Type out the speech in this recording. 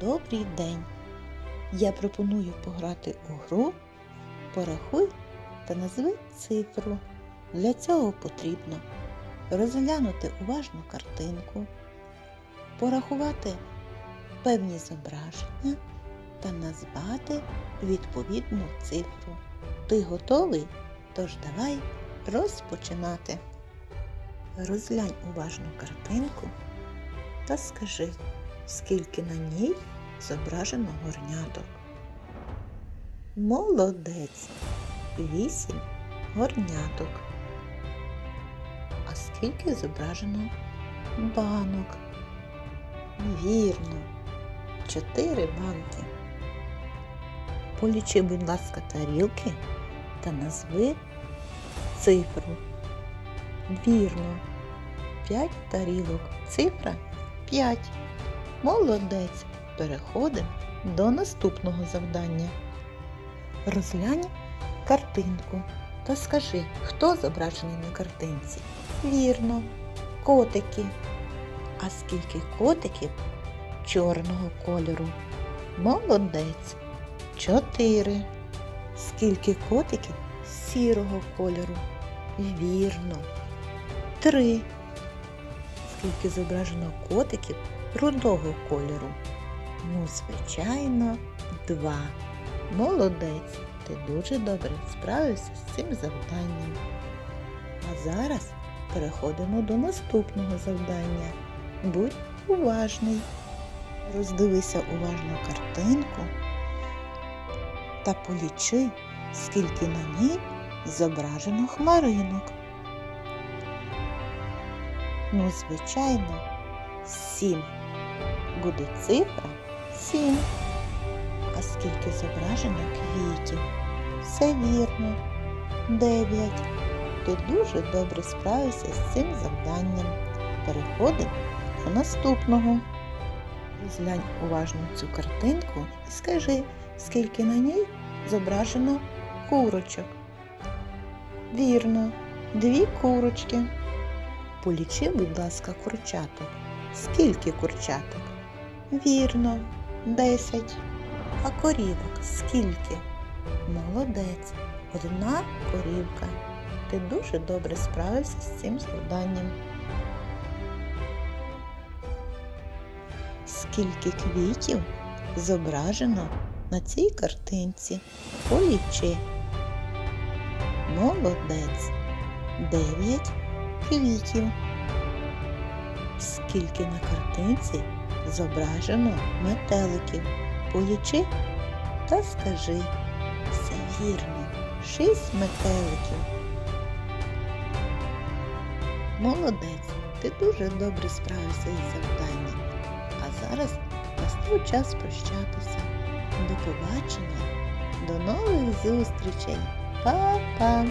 Добрий день! Я пропоную пограти у гру Порахуй та назви цифру. Для цього потрібно розглянути уважну картинку, порахувати певні зображення та назвати відповідну цифру. Ти готовий? Тож давай розпочинати. Розглянь уважну картинку та скажи, скільки на ній зображено горняток. Молодець. Вісім горняток. А скільки зображено банок? Вірно. Чотири банки. Полічи, будь ласка, тарілки та назви цифру. Вірно. П'ять тарілок. Цифра п'ять. Молодець. Переходимо до наступного завдання. Розглянь картинку та скажи, хто зображений на картинці. Вірно, котики. А скільки котиків чорного кольору? Молодець. Чотири. Скільки котиків сірого кольору? Вірно. Три. Скільки зображено котиків рудого кольору? Ну, звичайно, два. Молодець, ти дуже добре справився з цим завданням. А зараз переходимо до наступного завдання. Будь уважний. Роздивися уважно картинку та полічи, скільки на ній зображено хмаринок. Ну, звичайно, сім буде цифра 7. А скільки зображено квітів? Все вірно. 9. Ти дуже добре справився з цим завданням. Переходимо до наступного. Розглянь уважно цю картинку і скажи, скільки на ній зображено курочок. Вірно, дві курочки. Полічи, будь ласка, курчаток. Скільки курчаток? Вірно, десять. А корівок скільки? Молодець. Одна корівка. Ти дуже добре справився з цим завданням. Скільки квітів зображено на цій картинці? Полічи. Молодець. Дев'ять квітів. Скільки на картинці зображено метеликів. Полічи та скажи. Все вірно. Шість метеликів. Молодець. Ти дуже добре справився із завданням. А зараз настав час прощатися. До побачення. До нових зустрічей. Па-па!